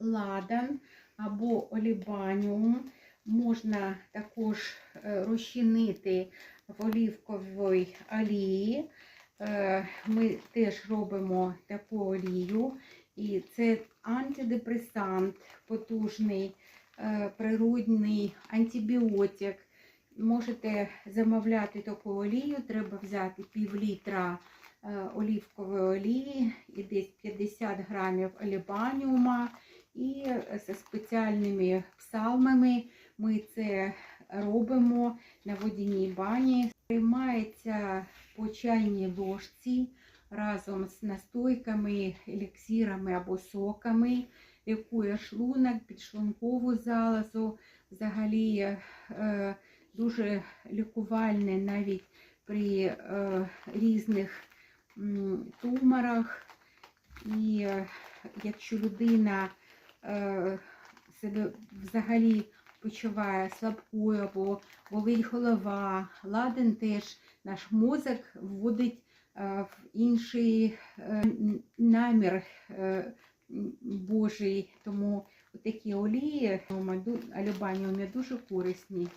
ладан або олібаніум. Можна також е, розчинити в олівковій олії. Е, Ми теж робимо таку олію. І це антидепресант, потужний, е, природний антибіотик. Можете замовляти таку олію, треба взяти пів літра олівкової олії і десь 50 грамів олібаніума. І зі спеціальними псалмами ми це робимо на водяній бані. Приймається по чайній ложці разом з настойками, еліксирами або соками, лікує шлунок, підшлункову залозу. Взагалі е, дуже лікувальне навіть при е, різних туморах. І е, якщо людина себе взагалі почуває слабкою або болить голова, ладен теж наш мозок вводить е, в інший е, намір е, Божий. Тому такі олії алюбаніумі дуже корисні.